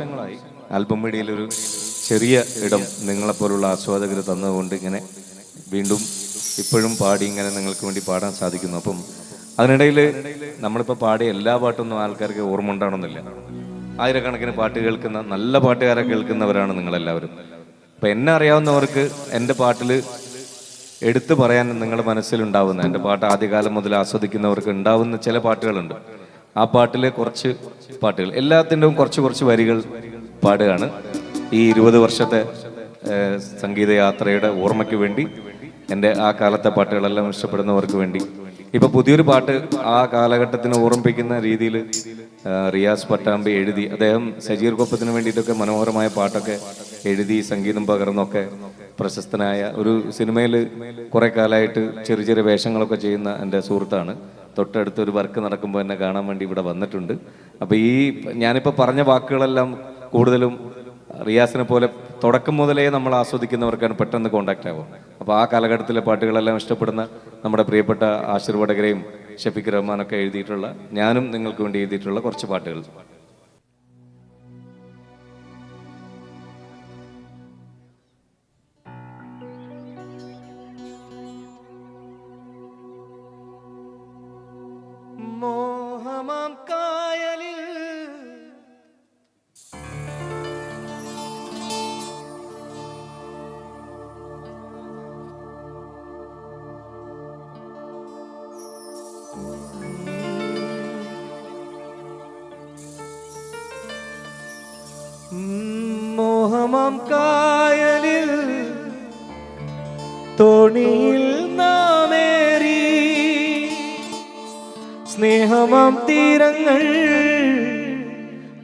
വർഷങ്ങളായി ആൽബം മീഡിയയിൽ ഒരു ചെറിയ ഇടം നിങ്ങളെപ്പോലുള്ള ആസ്വാദകർ തന്നതുകൊണ്ട് ഇങ്ങനെ വീണ്ടും ഇപ്പോഴും പാടി ഇങ്ങനെ നിങ്ങൾക്ക് വേണ്ടി പാടാൻ സാധിക്കുന്നു. അപ്പം അതിനിടയിൽ നമ്മളിപ്പോൾ പാടിയ എല്ലാ പാട്ടൊന്നും ആൾക്കാർക്ക് ഓർമ്മ ഉണ്ടാവണമെന്നില്ല ആയിരക്കണക്കിന് പാട്ട് കേൾക്കുന്ന നല്ല പാട്ടുകാരെ കേൾക്കുന്നവരാണ് നിങ്ങളെല്ലാവരും. അപ്പം എന്നെ അറിയാവുന്നവർക്ക് എന്റെ പാട്ടിൽ എടുത്തു പറയാൻ നിങ്ങളുടെ മനസ്സിലുണ്ടാവുന്ന എന്റെ പാട്ട് ആദ്യകാലം മുതൽ ആസ്വദിക്കുന്നവർക്ക് ഉണ്ടാവുന്ന ചില പാട്ടുകളുണ്ട്. ആ പാട്ടിലെ കുറച്ച് പാട്ടുകൾ. എല്ലാത്തിന്റെയും കുറച്ച് കുറച്ച് വരികൾ പാടുകയാണ്. ഈ ഇരുപത് വർഷത്തെ സംഗീത സംഗീതയാത്രയുടെ ഓർമ്മയ്ക്ക് വേണ്ടി എന്റെ ആ കാലത്തെ പാട്ടുകളെല്ലാം ഇഷ്ടപ്പെടുന്നവർക്ക് വേണ്ടി. ഇപ്പൊ പുതിയൊരു പാട്ട് ആ കാലഘട്ടത്തിന് ഓർമ്മിപ്പിക്കുന്ന രീതിയിൽ റിയാസ് പട്ടാമ്പി എഴുതി അദ്ദേഹം സജീർ കൊപ്പത്തിന് വേണ്ടിയിട്ടൊക്കെ മനോഹരമായ പാട്ടൊക്കെ എഴുതി സംഗീതം പകർന്നൊക്കെ പ്രശസ്തനായ ഒരു സിനിമയിൽ കുറെ കാലമായിട്ട് ചെറിയ ചെറിയ വേഷങ്ങളൊക്കെ ചെയ്യുന്ന എന്റെ സുഹൃത്താണ്. തൊട്ടടുത്ത് ഒരു വർക്ക് നടക്കുമ്പോൾ എന്നെ കാണാൻ വേണ്ടി ഇവിടെ വന്നിട്ടുണ്ട്. അപ്പോൾ ഈ ഞാനിപ്പോൾ പറഞ്ഞ വാക്കുകളെല്ലാം കൂടുതലും റിയാസിനെ പോലെ തുടക്കം മുതലേ നമ്മൾ ആസ്വദിക്കുന്നവർക്കാണ് പെട്ടെന്ന് കോണ്ടാക്ട് ആവുക. അപ്പോൾ ആ കാലഘട്ടത്തിലെ പാട്ടുകളെല്ലാം ഇഷ്ടപ്പെടുന്ന നമ്മുടെ പ്രിയപ്പെട്ട ആശീർവാടകരെയും ഷഫീഖ് റഹ്മാനൊക്കെ എഴുതിയിട്ടുള്ള ഞാനും നിങ്ങൾക്ക് വേണ്ടി എഴുതിയിട്ടുള്ള കുറച്ച് പാട്ടുകൾ. മോഹമാം കായലിൽ തോണിയിൽ നാമേറി. സ്നേഹമാം തീരങ്ങൾ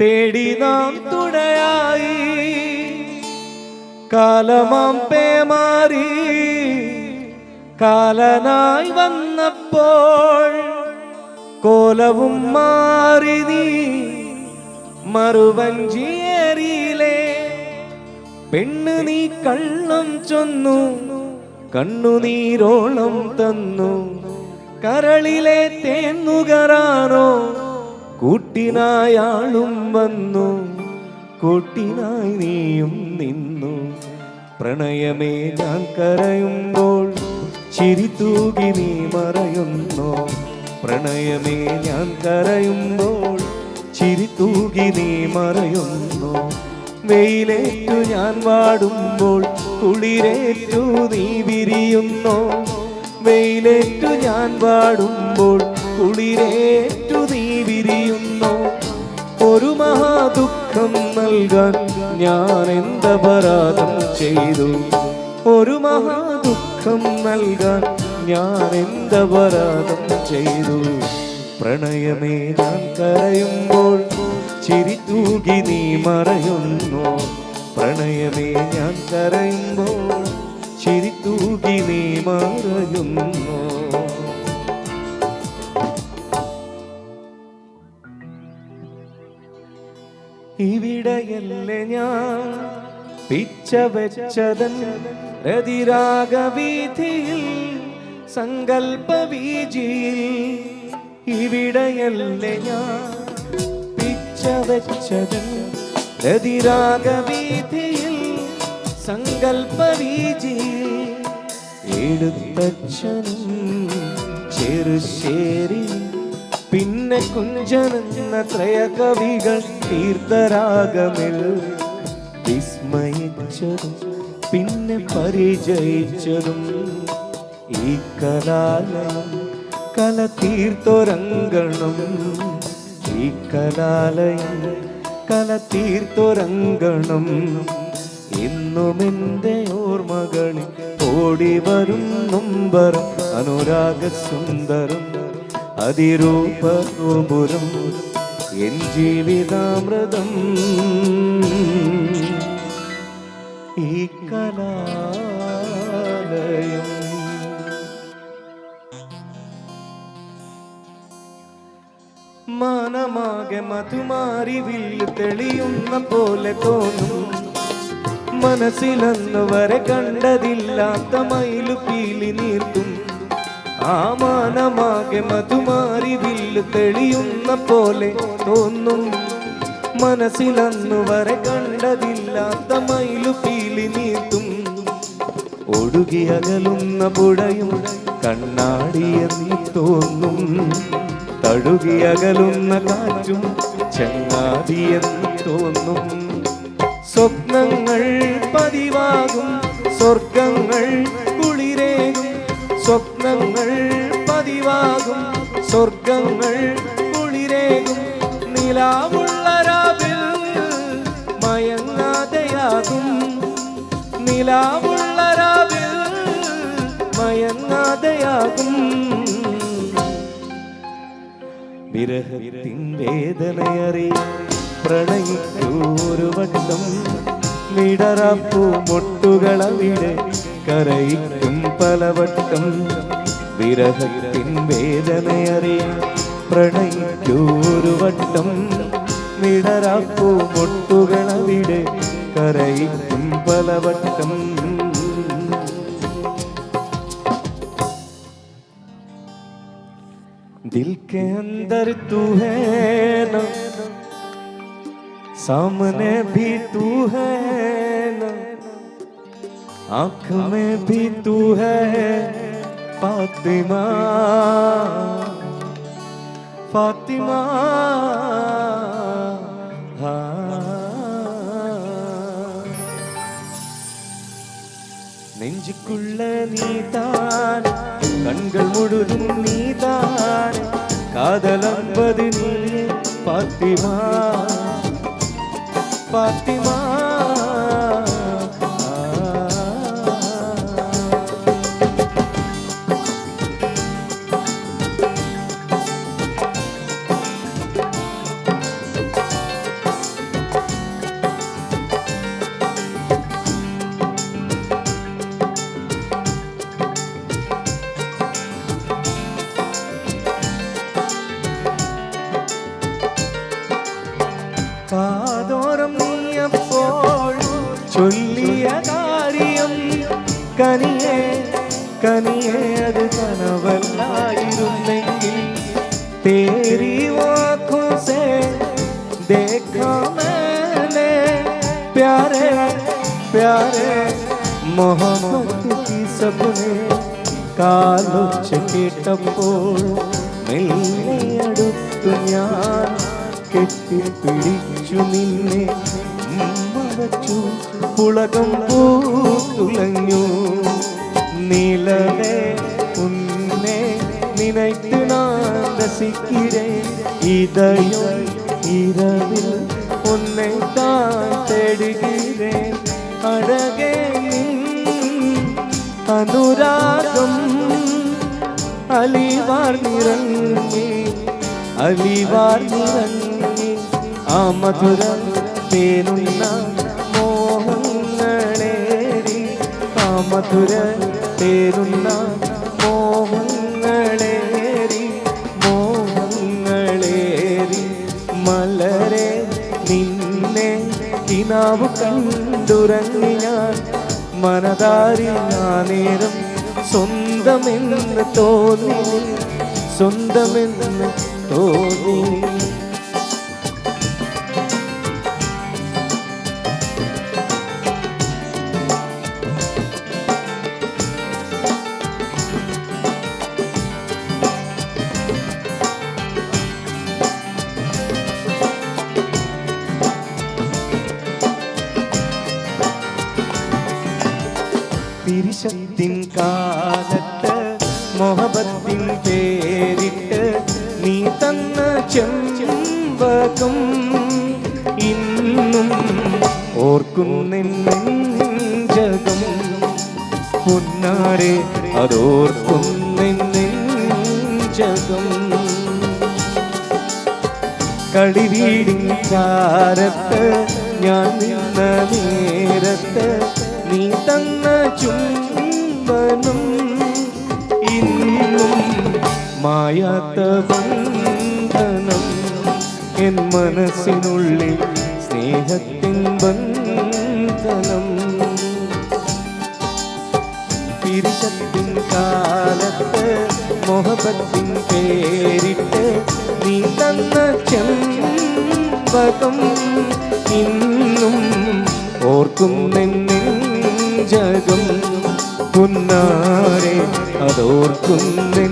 തേടി നാം തുടയായി. കാലമാം പേമാറി കാലനായി വന്നപ്പോൾ കോലവും മാറി നീ മറുവഞ്ചിയേറിയിലേ പെണ്ണ് നീ കള്ളം ചൊന്നു കണ്ണുനീരോളം തന്നു. കരളിലെ തേന്നുകറാനോ കൂട്ടിനായാളും വന്നു. കൂട്ടിനായി നീയും നിന്നു. പ്രണയമേ ഞാൻ കരയുമ്പോൾ ചിരി തൂകി നീ മറയുന്നു? പ്രണയമേ ഞാൻ കരയുമ്പോൾ ചിരി തൂകി നീ മറയുന്നു? വെയിലേറ്റു ഞാൻ വാടുമ്പോൾ കുളിരേറ്റു നീ വിരിയുന്നു? വെയിലേറ്റു ഞാൻ വാടുമ്പോൾ കുളിരേറ്റു നീ വിരിയുന്നു? ഒരു മഹാദുഃഖം നൽകാൻ ഞാൻ എന്തപരാധം ചെയ്തു? ഒരു മഹാദുഃഖം നൽകാൻ ഞാൻ എന്തപരാധം ചെയ്തു? പ്രണയമേ ഞാൻ കരയുമ്പോൾ ചിരിത്തൂകി തൂകി നീ മറയുന്നു. പ്രണയമേ ഞാൻ കരയുമ്പോൾ ചിരിത്തൂകി തൂകി നീ മറയുന്നു. ഇവിടെയല്ലേ ഞാൻ പിച്ച വെച്ചതൻ രതിരാഗവീഥിയിൽ സങ്കൽപ്പ വീജിയിൽ ഇവിടെയല്ലേ ഞാൻ പിച്ച വെച്ചതൻ രതിരാഗവീഥിയിൽ സങ്കൽപ്പവീജിയിൽ എടുത്തച്ഛനും ചെറുശേരി പിന്നെ കുഞ്ചനെന്ന ത്രയ കവികൾ തീർത്ഥരാഗമിൽ വിസ്മയിച്ചതും പിന്നെ പരിചയിച്ചതും ഈ കലാലയം കല തീർത്തൊരങ്കണം ഈ കലാലയം കല തീർത്തൊരങ്കണം ഇന്നും എന്റെ ഓർമ്മകളിൽ ഓടി വരും നൊമ്പരം അനുരാഗ സുന്ദരം അതിരൂപുരം എൻ ജീവിതാമൃതം. ഈ കലാലയം. മനമാകെ മധുമാരി വില്ല് തെളിയുന്ന പോലെ തോന്നും. മനസ്സിലെന്ന് വരെ കണ്ടതില്ലാത്ത മയിലു പീലി നീർത്തും ആ മാനമാകെ മധുമാരി വില്ല് തെളിയുന്ന പോലെ തോന്നും. മനസ്സിലന്നു വരെ കണ്ടതില്ലാത്ത മയിലു പീലി നീത്തും ഒടുകി അകലുന്ന പുഴയും കണ്ണാടിയെന്ന് തോന്നും. തഴുകിയകലുന്ന കാറ്റും ചങ്ങാതിയെന്ന് തോന്നും. സ്വപ്നങ്ങൾ പതിവാകും സ്വർഗങ്ങൾ കുളിരേകും. സ്വപ്നങ്ങൾ പതിവാകും സ്വർഗങ്ങൾ കുളിരേകും. നിലാവുള്ള മയങ്ങാതെയാകും നിലാവുള്ള രാവിൽ മയങ്ങാതെയാകും. വിരഹത്തിൻ വേദനയറി പ്രണയിക്കൂരു വട്ടം. വിടറപ്പൂ മൊട്ടുകളവിടെ കരയിക്കും പലവട്ടം. വിരഹത്തിൻ വേദനയറി പ്രണയിക്കൂരു വട്ടം. വിടറപ്പൂ മൊട്ടുകളവിടെ കരയിക്കും പലവട്ടം दिल के अंदर तू है ना सामने भी तू है ना आंख में भी तू है फातिमा फातिमा நெஞ்சுக்குள்ள நீதான். கண்கள் முழுதும் நீதான். காதல் என்பது நீ பாத்திமா. பாத்திமா. ചൊല്ലിയ കാര്യം കനിയെ കനിയെ അത് കനവല്ലായിരുന്നെങ്കിൽ തേരി വാക്കോ സേ देखा मैंने प्यारे प्यारे मोहब्बत की सपने കാലൊച്ച കേട്ടപ്പോൾ മെല്ലെ അടുത്തു ഞാൻ കെട്ടിപ്പിടിച്ചു നിന്നെ മറച്ചു പുളകം പൂത്തുലഞ്ഞു നിലവേ ഉന്നെ நினைத்து நான் ரசிக்கிறேன் இதயம் இரவில் உன்னை தான் தேடுகிறேன் அழகே நின் അനുരാഗം അലിവാർ നിറങ്ങി അലിവാർ നിറങ്ങി ആ മധുര തേരുന്ന മോഹങ്ങളേറി മോഹങ്ങളേറി മലരെ നിന്നെ കിനാവ് കണ്ടുറങ്ങി ഞാൻ. മനതാരി നേരം സ്വന്തമെന്ന് തോന്നി സ്വന്തമെന്ന് തോന്നി. പിരിശത്തിൻ കാലത്ത് മൊഹബത്തിൻ പേരിട്ട് നീ തന്ന ചെമ്പകം ഇന്നും ഓർക്കുന്നെഞ്ചകം പൊന്നാരെ അതോർക്കുന്നെഞ്ചകം കളിവീടിൻ കാലത്ത് ഞാൻ നിന്ന നേരത്ത് നീ തന്ന ചുംബനം ഇന്നും മായാത്ത ബന്ധനം എൻ മനസ്സിനുള്ളിൽ സ്നേഹത്തിൻ ബന്ധനം. പിരിശത്തിൻ കാലത്ത് മൊഹബത്തിൻ പേരിട്ട് നീ തന്ന ചെമ്പകം ഇന്നും ഓർക്കുന്നെഞ്ചകം പുന്നാരെ അതോർക്കുന്നെഞ്ചകം